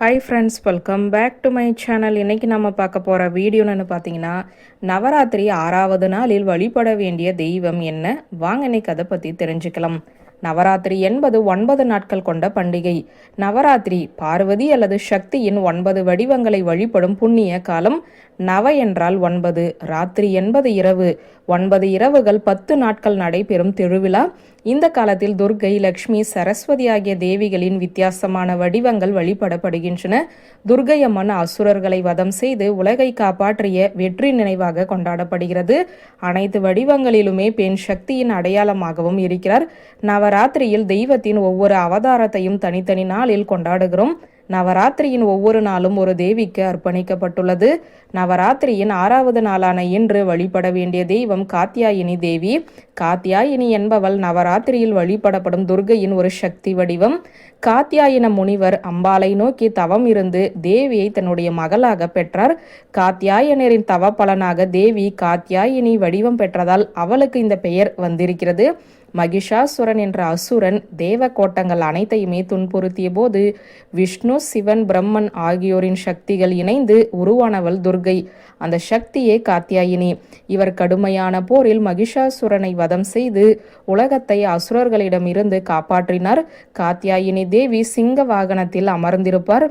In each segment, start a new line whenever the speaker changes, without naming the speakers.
Hi friends welcome back to my channel இன்னைக்கு நம்ம பார்க்க போகிற வீடியோன்னு பார்த்தீங்கன்னா நவராத்திரி ஆறாவது நாளில் வழிபட வேண்டிய தெய்வம் என்ன? வாங்க இன்னைக்கு அதை பற்றி தெரிஞ்சுக்கலாம். நவராத்திரி என்பது ஒன்பது நாட்கள் கொண்ட பண்டிகை. நவராத்திரி பார்வதி அல்லது சக்தியின் ஒன்பது வடிவங்களை வழிபடும் புண்ணிய காலம் நவ என்றால் ஒன்பது. ராத்திரி என்பது இரவு. ஒன்பது இரவுகள் பத்து நாட்கள் நடைபெறும் திருவிழா. இந்த காலத்தில் துர்கை லக்ஷ்மி சரஸ்வதி ஆகிய தேவிகளின் வித்தியாசமான வடிவங்கள் வழிபடப்படுகின்றன. துர்கை அம்மன் அசுரர்களை வதம் செய்து உலகை காப்பாற்றிய வெற்றி நினைவாக கொண்டாடப்படுகிறது. அனைத்து வடிவங்களிலுமே பெண் சக்தியின் அடையாளமாகவும் இருக்கிறார். நவ நவராத்திரியில் தெய்வத்தின் ஒவ்வொரு அவதாரத்தையும் தனித்தனி நாளில் கொண்டாடுகிறோம். நவராத்திரியின் ஒவ்வொரு நாளும் ஒரு தேவிக்கு அர்ப்பணிக்கப்பட்டுள்ளது. நவராத்திரியின் ஆறாவது நாளான இன்று வழிபட வேண்டிய தெய்வம் காத்தியாயினி தேவி. காத்தியாயினி என்பவள் நவராத்திரியில் வழிபடப்படும் துர்கையின் ஒரு சக்தி வடிவம். காத்தியாயின முனிவர் அம்பாலை நோக்கி தவம் இருந்து தேவியை தன்னுடைய மகளாக பெற்றார். காத்தியாயனரின் தவ பலனாக தேவி காத்தியாயினி வடிவம் பெற்றதால் அவளுக்கு இந்த பெயர் வந்திருக்கிறது. மகிஷாசுரன் என்ற அசுரன் தேவ கோட்டங்கள் அனைத்தையுமே துன்புறுத்திய போது விஷ்ணு சிவன் பிரம்மன் ஆகியோரின் சக்திகள் இணைந்து உருவானவள் துர்கை அந்த சக்தியே காத்தியாயினி. இவர் கடுமையான போரில் மகிஷாசுரனை வதம் செய்து உலகத்தை அசுரர்களிடமிருந்து காப்பாற்றினார். காத்தியாயினி தேவி சிங்க வாகனத்தில் அமர்ந்திருப்பார்.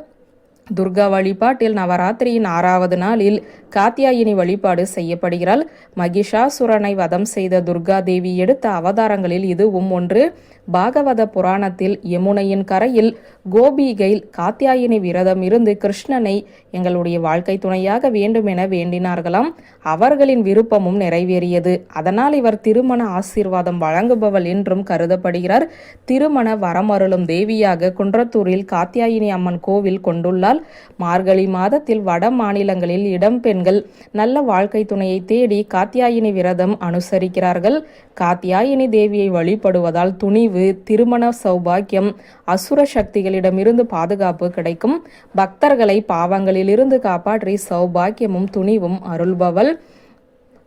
துர்கா வழிபாட்டில் நவராத்திரியின் ஆறாவது நாளில் காத்தியாயினி வழிபாடு செய்யப்படுகிறாள். மகிஷாசுரனை வதம் செய்த துர்கா தேவி எடுத்த அவதாரங்களில் இதுவும் ஒன்று. பாகவத புராணத்தில் யமுனையின் கரையில் கோபிகைல் காத்தியாயினி விரதம் இருந்து கிருஷ்ணனை எங்களுடைய வாழ்க்கை துணையாக வேண்டும் என வேண்டினார்களாம். அவர்களின் விருப்பமும் நிறைவேறியது. அதனால் இவர் திருமண ஆசீர்வாதம் வழங்குபவள் என்றும் கருதப்படுகிறார். திருமண வரமருளும் தேவியாக குன்றத்தூரில் காத்தியாயினி அம்மன் கோவில் கொண்டுள்ளார். என்பதால் மார்கழி மாதத்தில் வட மாநிலங்களில் இடம் பெண்கள் நல்ல வாழ்க்கை துணையை தேடி காத்தியாயினி விரதம் அனுசரிக்கிறார்கள். காத்தியாயினி தேவியை வழிபடுவதால் துணிவு திருமண சௌபாக்கியம் அசுர சக்திகளிடமிருந்து பாதுகாப்பு கிடைக்கும். பக்தர்களை பாவங்களிலிருந்து காப்பாற்றி சௌபாக்கியமும் துணிவும் அருள்பவள்.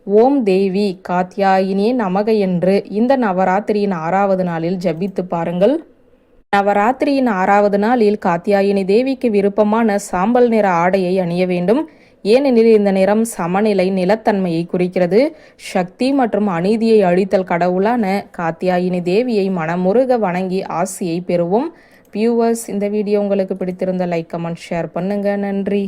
ஓம் தேவி காத்தியாயினியே நமக என்று இந்த நவராத்திரியின் ஆறாவது நாளில் ஜபித்து பாருங்கள். நவராத்திரியின் ஆறாவது நாளில் காத்தியாயினி தேவிக்கு விருப்பமான சாம்பல் நிற ஆடையை அணிய வேண்டும். ஏனெனில் இந்த நிறம் சமநிலை நிலத்தன்மையை குறிக்கிறது. சக்தி மற்றும் அநீதியை அழித்தல் கடவுளான காத்தியாயினி தேவியை மனமுருக வணங்கி ஆசியை பெறுவோம். வியூவர்ஸ் இந்த வீடியோ உங்களுக்கு பிடித்திருந்த லைக் கமெண்ட் ஷேர் பண்ணுங்க. நன்றி.